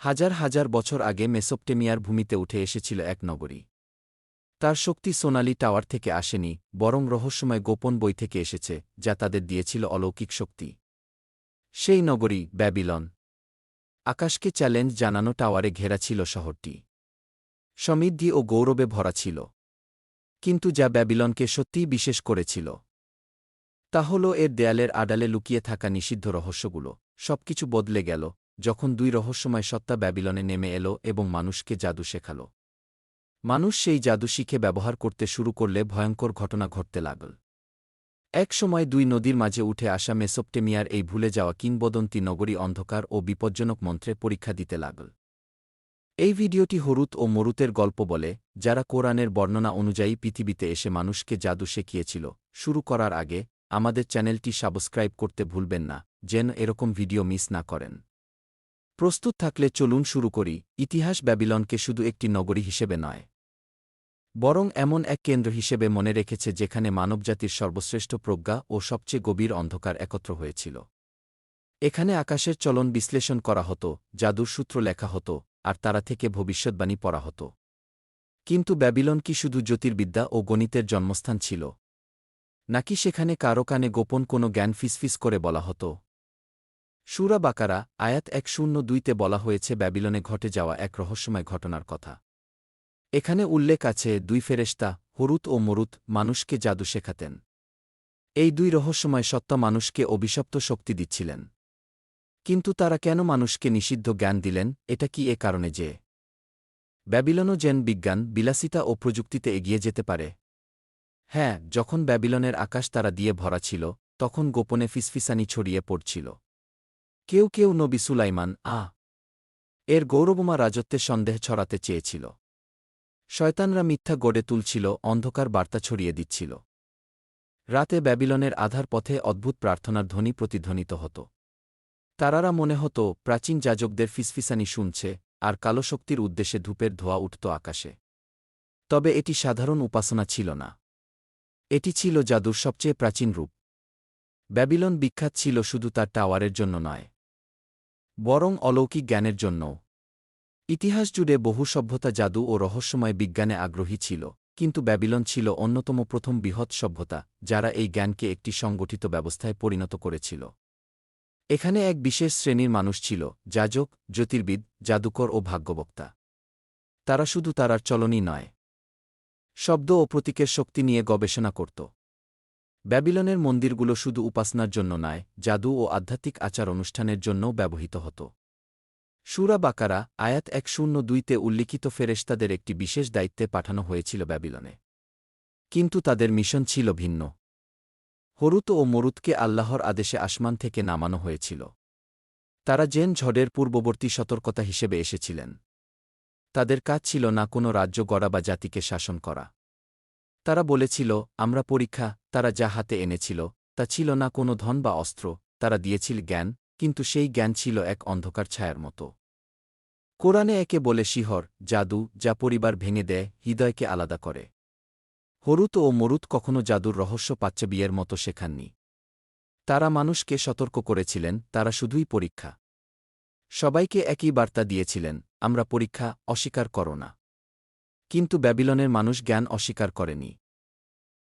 হাজার হাজার বছর আগে মেসোপটেমিয়ার ভূমিতে উঠে এসেছিল এক নগরী। তার শক্তি সোনালি টাওয়ার থেকে আসেনি, বরং রহস্যময় গোপন বই থেকে এসেছে, যা তাদের দিয়েছিল অলৌকিক শক্তি। সেই নগরী, ব্যাবিলন। আকাশকে চ্যালেঞ্জ জানানো টাওয়ারে ঘেরা ছিল শহরটি। সমৃদ্ধি ও গৌরবে ভরা ছিল। কিন্তু যা ব্যাবিলনকে সত্যিই বিশেষ করেছিল। তা হল এর দেয়ালের আড়ালে লুকিয়ে থাকা নিষিদ্ধ রহস্যগুলো। সবকিছু বদলে গেল যখন দুই রহস্যময় সত্তা ব্যাবিলনে নেমে এলো এবং মানুষকে জাদু শেখাল। মানুষ সেই জাদু শিখে ব্যবহার করতে শুরু করলে ভয়ঙ্কর ঘটনা ঘটতে লাগল। এক সময় দুই নদীর মাঝে উঠে আসা মেসোপটেমিয়ার এই ভুলে যাওয়া কিংবদন্তি নগরী অন্ধকার ও বিপজ্জনক মন্ত্রে পরীক্ষা দিতে লাগল। এই ভিডিওটি হরুত ও মরুতের গল্প বলে, যারা কোরআনের বর্ণনা অনুযায়ী পৃথিবীতে এসে মানুষকে জাদু শেখিয়েছিল, শুরু করার আগে আমাদের চ্যানেলটি সাবস্ক্রাইব করতে ভুলবেন না, যেন এরকম ভিডিও মিস না করেন। প্রস্তুত থাকলে চলুন শুরু করি। ইতিহাস ব্যাবিলনকে শুধু একটি নগরী হিসেবে নয়, বরং এমন এক কেন্দ্র হিসেবে মনে রেখেছে যেখানে মানবজাতির সর্বশ্রেষ্ঠ প্রজ্ঞা ও সবচেয়ে গভীর অন্ধকার একত্র হয়েছিল। এখানে আকাশের চলন বিশ্লেষণ করা হতো, জাদুর সূত্র লেখা হতো, আর তারা থেকে ভবিষ্যৎবাণী পড়া হতো। কিন্তু ব্যাবিলন কি শুধু জ্যোতির্বিদ্যা ও গণিতের জন্মস্থান ছিল? নাকি সেখানে কারও কানে গোপন কোনো জ্ঞান ফিসফিস করে বলা হতো? সুরা বাকারা, আয়াত এক শূন্য দুইতে বলা হয়েছে, ব্যাবিলনে ঘটে যাওয়া এক রহস্যময় ঘটনার কথা। এখানে উল্লেখ আছে, দুই ফেরেস্তা হরুত ও মরুত, মানুষকে জাদু শেখাতেন। এই দুই রহস্যময় সত্তা মানুষকে অভিশপ্ত শক্তি দিচ্ছিলেন। কিন্তু তারা কেন মানুষকে নিষিদ্ধ জ্ঞান দিলেন, এটা কি এ কারণে যে? ব্যাবিলনও যেন বিজ্ঞান, বিলাসিতা ও প্রযুক্তিতে এগিয়ে যেতে পারে। হ্যাঁ যখন ব্যাবিলনের আকাশ তারা দিয়ে ভরা ছিল, তখন গোপনে ফিসফিসানি ছড়িয়ে পড়ছিল। কেউ কেউ নবী সুলাইমান, আ, এর গৌরবমা রাজত্বে সন্দেহ ছড়াতে চেয়েছিল। শয়তানরা মিথ্যা গড়ে তুলছিল, অন্ধকার বার্তা ছড়িয়ে দিচ্ছিল। রাতে ব্যাবিলনের আধার পথে অদ্ভুত প্রার্থনার ধ্বনি প্রতিধ্বনিত হতো। তারারা মনে হতো, প্রাচীন যাজকদের ফিসফিসানি শুনছে, আর কালো শক্তির উদ্দেশ্যে ধূপের ধোয়া উঠত আকাশে। তবে এটি সাধারণ উপাসনা ছিল না। এটি ছিল জাদুর সবচেয়ে প্রাচীন রূপ। ব্যাবিলন বিখ্যাত ছিল শুধু তার টাওয়ারের জন্য নয়। বরং অলৌকিক জ্ঞানের জন্যও। ইতিহাস জুড়ে বহু সভ্যতা জাদু ও রহস্যময় বিজ্ঞানে আগ্রহী ছিল, কিন্তু ব্যাবিলন ছিল অন্যতম প্রথম বৃহৎ সভ্যতা, যারা এই জ্ঞানকে একটি সংগঠিত ব্যবস্থায় পরিণত করেছিল। এখানে এক বিশেষ শ্রেণির মানুষ ছিল, যাজক, জ্যোতির্বিদ, জাদুকর ও ভাগ্যবক্তা। তারা শুধু তারার চলনই নয়। শব্দ ও প্রতীকের শক্তি নিয়ে গবেষণা করত। ব্যাবিলনের মন্দিরগুলো শুধু উপাসনার জন্য নয়, জাদু ও আধ্যাত্মিক আচার অনুষ্ঠানের জন্যও ব্যবহৃত হতো। সুরা বাকারা, আয়াত এক শূন্য দুইতে উল্লিখিত ফেরেশতাদের একটি বিশেষ দায়িত্বে পাঠানো হয়েছিল ব্যাবিলনে। কিন্তু তাদের মিশন ছিল ভিন্ন। হরুত ও মরুতকে আল্লাহর আদেশে আসমান থেকে নামানো হয়েছিল। তারা জেন ঝড়ের পূর্ববর্তী সতর্কতা হিসেবে এসেছিলেন। তাদের কাজ ছিল না কোনো রাজ্য গড়া বা জাতিকে শাসন করা। তারা বলেছিল, আমরা পরীক্ষা, তারা যা হাতে এনেছিল, তা ছিল না কোনো ধন বা অস্ত্র, তারা দিয়েছিল জ্ঞান, কিন্তু সেই জ্ঞান ছিল এক অন্ধকার ছায়ার মতো। কোরআনে একে বলে শিহর, জাদু, যা পরিবার ভেঙে দেয়, হৃদয়কে আলাদা করে। হরুত ও মরুত কখনো জাদুর রহস্য পাচ্ছে বিয়ের মতো শেখাননি। তারা মানুষকে সতর্ক করেছিলেন, তারা শুধুই পরীক্ষা। সবাইকে একই বার্তা দিয়েছিলেন, আমরা পরীক্ষা অস্বীকার করো না। কিন্তু ব্যাবিলনের মানুষ জ্ঞান অস্বীকার করেনি।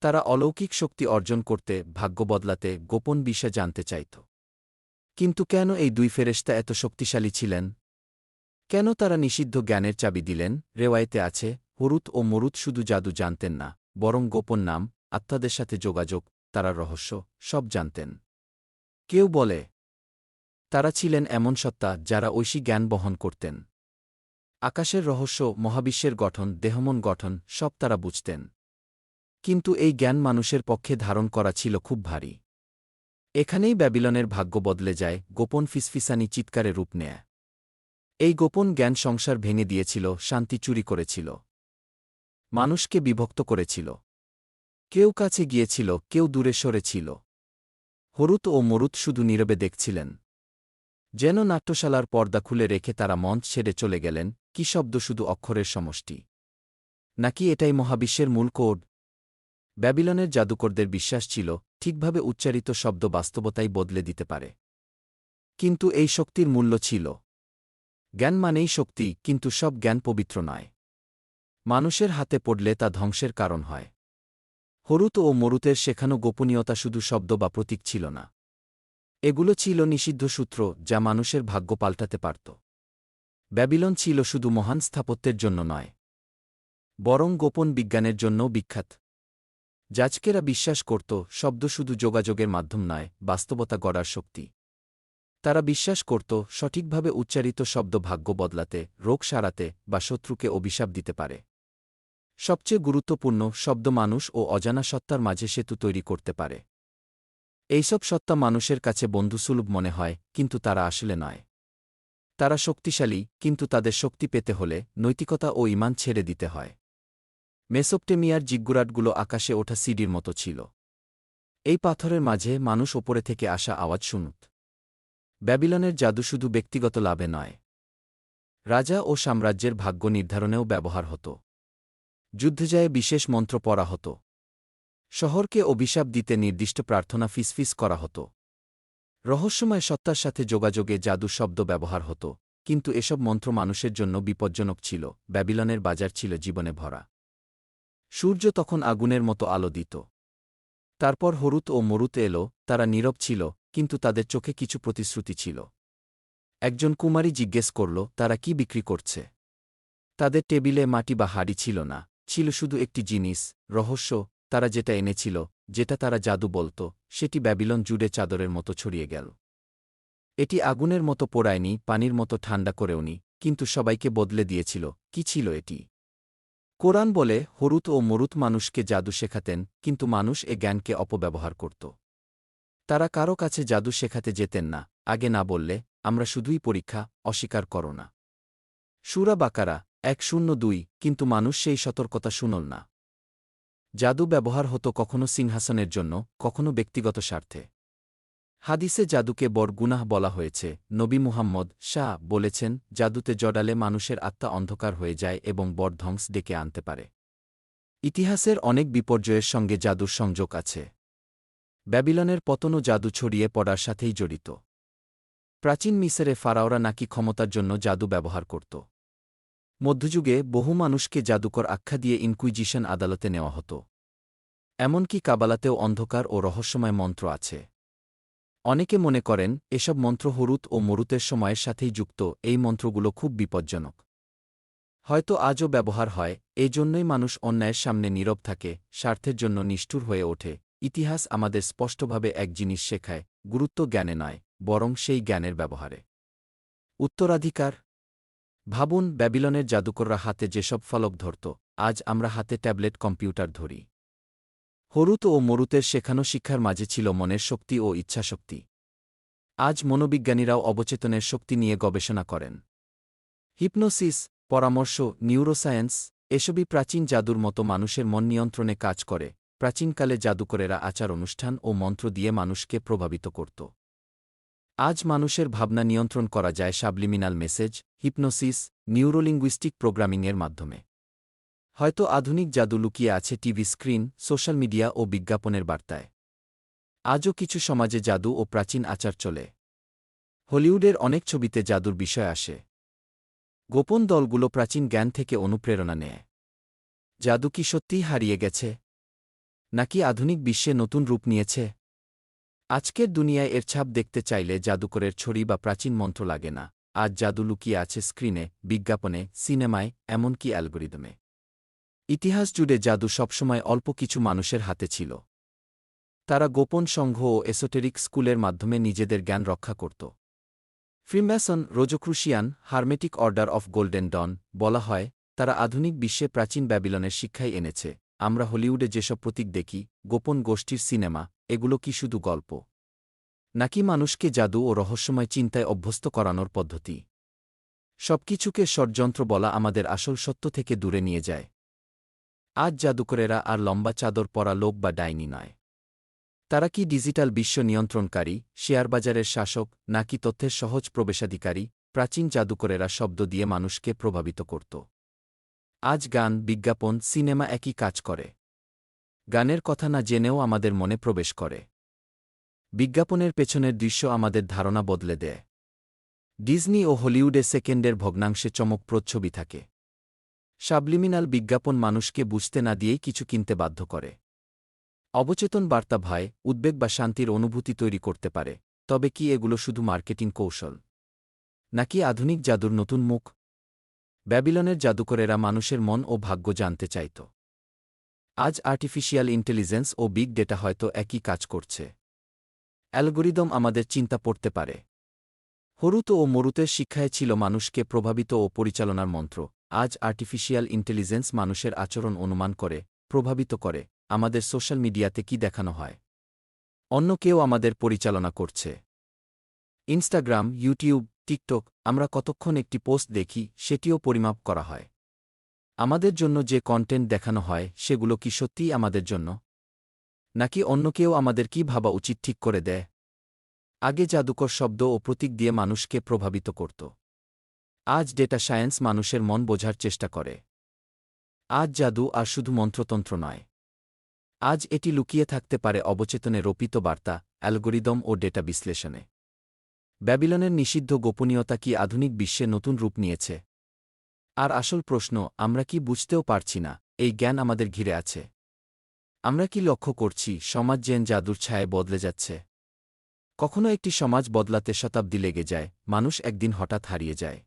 তারা অলৌকিক শক্তি অর্জন করতে, ভাগ্য বদলাতে, গোপন বিষয় জানতে চাইত। কিন্তু কেন এই দুই ফেরেস্তা এত শক্তিশালী ছিলেন? কেন তারা নিষিদ্ধ জ্ঞানের চাবি দিলেন? রেওয়ায়তে আছে, হরুত ও মরুত শুধু জাদু জানতেন না, বরং গোপন নাম, আত্মাদের সাথে যোগাযোগ, তারা রহস্য, সব জানতেন। কেউ বলে, তারা ছিলেন এমন সত্তা যারা ঐশী জ্ঞান বহন করতেন। আকাশের রহস্য, মহাবিশ্বের গঠন, দেহমন গঠন, সব তারা বুঝতেন। কিন্তু এই জ্ঞান মানুষের পক্ষে ধারণ করা ছিল খুব ভারী। এখানেই ব্যাবিলনের ভাগ্য বদলে যায়, গোপন ফিসফিসানি চিৎকারে রূপ নেয়। এই গোপন জ্ঞান সংসার ভেঙে দিয়েছিল, শান্তি চুরি করেছিল। মানুষকে বিভক্ত করেছিল। কেউ কাছে গিয়েছিল, কেউ দূরে সরেছিল হরুত ও মরুত শুধু নীরবে দেখছিলেন। যেন নাট্যশালার পর্দা খুলে রেখে তারা মঞ্চ ছেড়ে চলে গেলেন কি শব্দ শুধু অক্ষরের সমষ্টি? নাকি এটাই মহাবিশ্বের মূল কোড? ব্যাবিলনের জাদুকরদের বিশ্বাস ছিল, ঠিকভাবে উচ্চারিত শব্দ বাস্তবতাই বদলে দিতে পারে। কিন্তু এই শক্তির মূল্য ছিল। জ্ঞান মানেই শক্তি, কিন্তু সব জ্ঞান পবিত্র নয়। মানুষের হাতে পড়লে তা ধ্বংসের কারণ হয়। হরুত ও মরুতের শেখানো গোপনীয়তা শুধু শব্দ বা প্রতীক ছিল না। এগুলো ছিল নিষিদ্ধ সূত্র, যা মানুষের ভাগ্য পাল্টাতে পারত। ব্যাবিলন ছিল শুধু মহান স্থাপত্যের জন্য নয়, বরং গোপন বিজ্ঞানের জন্যও বিখ্যাত। যাজকেরা বিশ্বাস করত, শব্দ শুধু যোগাযোগের মাধ্যম নয়, বাস্তবতা গড়ার শক্তি। তারা বিশ্বাস করত, সঠিকভাবে উচ্চারিত শব্দ ভাগ্য বদলাতে, রোগ সারাতে বা শত্রুকে অভিশাপ দিতে পারে। সবচেয়ে গুরুত্বপূর্ণ, শব্দ মানুষ ও অজানা সত্তার মাঝে সেতু তৈরি করতে পারে। এইসব সত্তা মানুষের কাছে বন্ধুসুলভ মনে হয়, কিন্তু তারা আসলে নয়। তারা শক্তিশালী, কিন্তু তাদের শক্তি পেতে হলে নৈতিকতা ও ইমান ছেড়ে দিতে হয়। মেসোপটেমিয়ার জিগ্গুরাটগুলো আকাশে ওঠা সিডির মতো ছিল। এই পাথরের মাঝে মানুষ ওপরে থেকে আসা আওয়াজ শুনুত। ব্যাবিলনের জাদু শুধু ব্যক্তিগত লাভে নয়। রাজা ও সাম্রাজ্যের ভাগ্য নির্ধারণেও ব্যবহার হতো। যুদ্ধজয়ে বিশেষ মন্ত্র পড়া হতো। শহরকে অভিশাপ দিতে নির্দিষ্ট প্রার্থনা ফিসফিস করা হতো। রহস্যময় সত্তার সাথে যোগাযোগে জাদু শব্দ ব্যবহার হতো, কিন্তু এসব মন্ত্র মানুষের জন্য বিপজ্জনক ছিল, ব্যাবিলনের বাজার ছিল জীবনে ভরা। সূর্য তখন আগুনের মতো আলো দিত। তারপর হরুত ও মরুত এলো, তারা নীরব ছিল, কিন্তু তাদের চোখে কিছু প্রতিশ্রুতি ছিল। একজন কুমারী জিজ্ঞেস করল, তারা কি বিক্রি করছে? তাদের টেবিলে মাটি বা হাড়ি ছিল না, ছিল শুধু একটি জিনিস, রহস্য, তারা যেটা এনেছিল যেটা তারা জাদু বলত, সেটি ব্যাবিলন জুড়ে চাদরের মতো ছড়িয়ে গেল। এটি আগুনের মতো পোড়ায়নি, পানির মতো ঠান্ডা করেওনি কিন্তু সবাইকে বদলে দিয়েছিল। কি ছিল এটি? কোরআন বলে, হরুত ও মরুত মানুষকে জাদু শেখাতেন, কিন্তু মানুষ এ জ্ঞানকে অপব্যবহার করত। তারা কারও কাছে জাদু শেখাতে যেতেন না, আগে না বললে, আমরা শুধুই পরীক্ষা, অস্বীকার করো না। সুরা বাকারা, এক শূন্য দুই, কিন্তু মানুষ সেই সতর্কতা শুনল না। জাদু ব্যবহার হতো কখনো সিংহাসনের জন্য, কখনো ব্যক্তিগত স্বার্থে। হাদিসে জাদুকে বড় গুনাহ বলা হয়েছে, নবী মুহাম্মদ শাহ বলেছেন, জাদুতে জডালে মানুষের আত্মা অন্ধকার হয়ে যায় এবং বড় ধ্বংস ডেকে আনতে পারে। ইতিহাসের অনেক বিপর্যয়ের সঙ্গে জাদুর সংযোগ আছে। ব্যাবিলনের পতনও জাদু ছড়িয়ে পড়ার সাথেই জড়িত। প্রাচীন মিসরে ফারাওরা নাকি ক্ষমতার জন্য জাদু ব্যবহার করত। মধ্যযুগে বহু মানুষকে জাদুকর আখ্যা দিয়ে ইনকুইজিশন আদালতে নেওয়া হতো। এমনকি কাবালাতেও অন্ধকার ও রহস্যময় মন্ত্র আছে। অনেকে মনে করেন, এসব মন্ত্র হরুত ও মরুতের সময়ের সাথেই যুক্ত, এই মন্ত্রগুলো খুব বিপজ্জনক। হয়তো আজও ব্যবহার হয় এই জন্যই মানুষ অন্যায়ের সামনে নীরব থাকে, স্বার্থের জন্য নিষ্ঠুর হয়ে ওঠে। ইতিহাস আমাদের স্পষ্টভাবে এক জিনিস শেখায়, গুরুত্ব জ্ঞানে নয়, বরং সেই জ্ঞানের ব্যবহারে। উত্তরাধিকার ভাবুন, ব্যাবিলনের জাদুকররা হাতে যেসব ফলক ধরত, আজ আমরা হাতে ট্যাবলেট, কম্পিউটার ধরি। হরুত ও মরুতের শেখানো শিক্ষার মাঝে ছিল মনের শক্তি ও ইচ্ছাশক্তি। আজ মনোবিজ্ঞানীরাও অবচেতনের শক্তি নিয়ে গবেষণা করেন। হিপনোসিস, পরামর্শ, নিউরোসায়েন্স, এসবই প্রাচীন জাদুর মতো মানুষের মন নিয়ন্ত্রণে কাজ করে, প্রাচীনকালে জাদুকরেরা আচার অনুষ্ঠান ও মন্ত্র দিয়ে মানুষকে প্রভাবিত করত। আজ মানুষের ভাবনা নিয়ন্ত্রণ করা যায় সাবলিমিনাল মেসেজ, হিপনোসিস, নিউরোলিঙ্গুইস্টিক প্রোগ্রামিংয়ের মাধ্যমে। হয়তো আধুনিক জাদু লুকিয়ে আছে টিভি স্ক্রিন, সোশ্যাল মিডিয়া ও বিজ্ঞাপনের বার্তায়। আজও কিছু সমাজে জাদু ও প্রাচীন আচার চলে। হলিউডের অনেক ছবিতে জাদুর বিষয় আসে। গোপন দলগুলো প্রাচীন জ্ঞান থেকে অনুপ্রেরণা নেয়। জাদু কি সত্যিই হারিয়ে গেছে? নাকি আধুনিক বিশ্বে নতুন রূপ নিয়েছে? আজকের দুনিয়ায় এর ছাপ দেখতে চাইলে জাদুকরের ছড়ি বা প্রাচীন মন্ত্র লাগে না। আজ জাদু লুকিয়ে আছে স্ক্রিনে, বিজ্ঞাপনে, সিনেমায়, এমনকি অ্যালগোরিদমে। ইতিহাস জুড়ে জাদু সবসময় অল্প কিছু মানুষের হাতে ছিল। তারা গোপন সংঘ ও এসোটেরিক স্কুলের মাধ্যমে নিজেদের জ্ঞান রক্ষা করত। Freemason, Rosicrucian, Hermetic Order of Golden Dawn বলা হয়, তারা আধুনিক বিশ্বে প্রাচীন ব্যাবিলনের শিক্ষাই এনেছে। আমরা হলিউডে যেসব প্রতীক দেখি, গোপন গোষ্ঠীর সিনেমা এগুলো কি শুধু গল্প? নাকি মানুষকে জাদু ও রহস্যময় চিন্তায় অভ্যস্ত করানোর পদ্ধতি? সবকিছুকে ষড়যন্ত্র বলা আমাদের আসল সত্য থেকে দূরে নিয়ে যায়। আজ জাদুকরেরা আর লম্বা চাদর পরা লোক বা ডাইনি নয়। তারা কি ডিজিটাল বিশ্ব নিয়ন্ত্রণকারী, শেয়ারবাজারের শাসক, নাকি তথ্যের সহজ প্রবেশাধিকারী, প্রাচীন জাদুকরেরা শব্দ দিয়ে মানুষকে প্রভাবিত করত? আজ গান, বিজ্ঞাপন, সিনেমা একই কাজ করে। গানের কথা না জেনেও আমাদের মনে প্রবেশ করে। বিজ্ঞাপনের পেছনের দৃশ্য আমাদের ধারণা বদলে দেয়। ডিজনি ও হলিউডে সেকেন্ডের ভগ্নাংশে চমকপ্রদ ছবি থাকে। সাবলিমিনাল বিজ্ঞাপন মানুষকে বুঝতে না দিয়েই কিছু কিনতে বাধ্য করে। অবচেতন বার্তা ভয় উদ্বেগ বা শান্তির অনুভূতি তৈরি করতে পারে, তবে কি এগুলো শুধু মার্কেটিং কৌশল? নাকি আধুনিক জাদুর নতুন মুখ? ব্যাবিলনের জাদুকরেরা মানুষের মন ও ভাগ্য জানতে চাইত। আজ আর্টিফিশিয়াল ইন্টেলিজেন্স ও বিগ ডেটা হয়তো একই কাজ করছে। অ্যালগোরিদম আমাদের চিন্তা পড়তে পারে। হরুত ও মরুতের শিক্ষায় ছিল মানুষকে প্রভাবিত ও পরিচালনার মন্ত্র। আজ আর্টিফিশিয়াল ইন্টেলিজেন্স মানুষের আচরণ অনুমান করে, প্রভাবিত করে। আমাদের সোশ্যাল মিডিয়াতে কি দেখানো হয়? অন্য কেউ আমাদের পরিচালনা করছে। ইনস্টাগ্রাম ইউটিউব টিকটক আমরা কতক্ষণ একটি পোস্ট দেখি, সেটিও পরিমাপ করা হয়। আমাদের জন্য যে কন্টেন্ট দেখানো হয়, সেগুলো কি সত্যিই আমাদের জন্য? নাকি অন্য কেউ আমাদের কি ভাবা উচিত ঠিক করে দেয়? আগে জাদুকর শব্দ ও প্রতীক দিয়ে মানুষকে প্রভাবিত করত। আজ ডেটা সায়েন্স মানুষের মন বোঝার চেষ্টা করে। আজ জাদু আর শুধু মন্ত্রতন্ত্র নয়। আজ এটি লুকিয়ে থাকতে পারে অবচেতনে রোপিত বার্তা, অ্যালগোরিদম ও ডেটা বিশ্লেষণে। ব্যাবিলনের নিষিদ্ধ গোপনীয়তা কি আধুনিক বিশ্বে নতুন রূপ নিয়েছে? আর আসল প্রশ্ন, আমরা কি বুঝতেও পারছি না, এই জ্ঞান আমাদের ঘিরে আছে। আমরা কি লক্ষ্য করছি, সমাজ জেন জাদুর ছায় বদলে যাচ্ছে। কখনো একটি সমাজ বদলাতে শতাব্দী লেগে যায়, মানুষ একদিন হঠাৎ হারিয়ে যায়।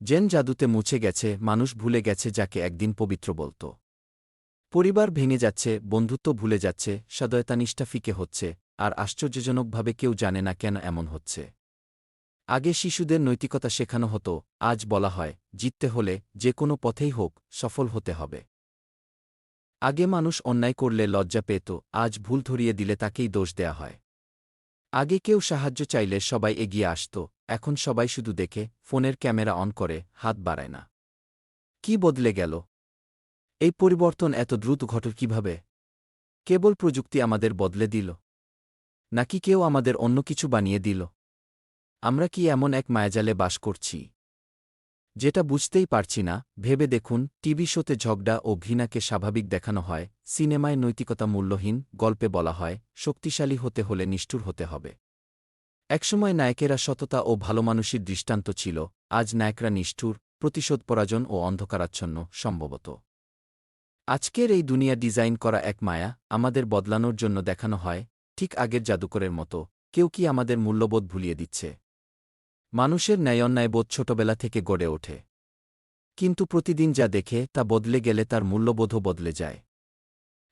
জেন জাদুতে মুছে গেছে, মানুষ ভুলে গেছে যাকে একদিন পবিত্র বলত। পরিবার ভেঙে যাচ্ছে, বন্ধুত্ব ভুলে যাচ্ছে, সদয়তানিষ্ঠা ফিকে হচ্ছে, আর আশ্চর্যজনকভাবে কেউ জানে না কেন এমন হচ্ছে। আগে শিশুদের নৈতিকতা শেখানো হতো, আজ বলা হয়, জিততে হলে যে কোনো পথেই হোক, সফল হতে হবে। আগে মানুষ অন্যায় করলে লজ্জা পেত, আজ ভুল ধরিয়ে দিলে তাকেই দোষ দেয়া হয়। আগে কেউ সাহায্য চাইলে সবাই এগিয়ে আসত, এখন সবাই শুধু দেখে, ফোনের ক্যামেরা অন করে, হাত বাড়ায় না। কি বদলে গেল? এই পরিবর্তন এত দ্রুত ঘটল কীভাবে? কেবল প্রযুক্তি আমাদের বদলে দিল? নাকি কেউ আমাদের অন্য কিছু বানিয়ে দিল? আমরা কি এমন এক মায়াজালে বাস করছি? যেটা বুঝতেই পারছি না, ভেবে দেখুন, টিভি শোতে ঝগড়া ও ঘৃণাকে স্বাভাবিক দেখানো হয়, সিনেমায় নৈতিকতা মূল্যহীন গল্পে বলা হয়, শক্তিশালী হতে হলে নিষ্ঠুর হতে হবে। একসময় নায়কেরা সততা ও ভালো মানুষের দৃষ্টান্ত ছিল, আজ নায়করা নিষ্ঠুর প্রতিশোধ পরাজন ও অন্ধকারাচ্ছন্ন, সম্ভবত। আজকের এই দুনিয়া ডিজাইন করা এক মায়া, আমাদের বদলানোর জন্য দেখানো হয়, ঠিক আগের জাদুকরের মতো, কেউ কি আমাদের মূল্যবোধ ভুলিয়ে দিচ্ছে? মানুষের ন্যায় অন্যায় ন্যায়ন্যায়বোধ ছোটবেলা থেকে গড়ে ওঠে। কিন্তু প্রতিদিন যা দেখে তা বদলে গেলে তার মূল্যবোধও বদলে যায়।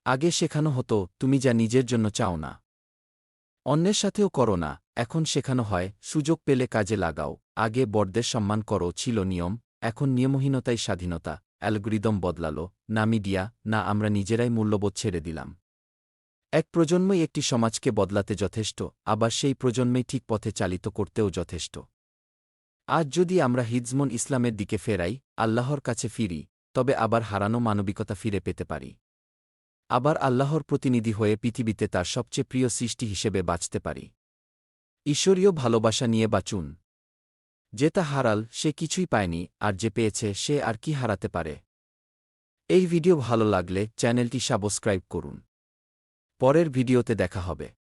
আগে শেখানো হতো, তুমি যা নিজের জন্য চাও না। অন্যের সাথেও করো না, এখন শেখানো হয়, সুযোগ পেলে কাজে লাগাও, আগে বড়দের সম্মান করো, ছিল নিয়ম, এখন নিয়মহীনতাই স্বাধীনতা, অ্যালগরিদম বদলালো, না মিডিয়া, না আমরা নিজেরাই মূল্যবোধ ছেড়ে দিলাম। এক প্রজন্মই একটি সমাজকে বদলাতে যথেষ্ট, আবার সেই প্রজন্মেই ঠিক পথে চালিত করতেও যথেষ্ট। আজ যদি আমরা হিজমন ইসলামের দিকে ফেরাই, আল্লাহর কাছে ফিরি, তবে আবার হারানো মানবিকতা ফিরে পেতে পারি। আবার আল্লাহর প্রতিনিধি হয়ে পৃথিবীতে তার সবচেয়ে প্রিয় সৃষ্টি হিসেবে বাঁচতে পারি। ঈশ্বরীয় ভালোবাসা নিয়ে বাঁচুন। যে তা হারাল, সে কিছুই পায়নি, আর যে পেয়েছে, সে আর কি হারাতে পারে? এই ভিডিও ভালো লাগলে চ্যানেলটি সাবস্ক্রাইব করুন। পরের ভিডিওতে দেখা হবে।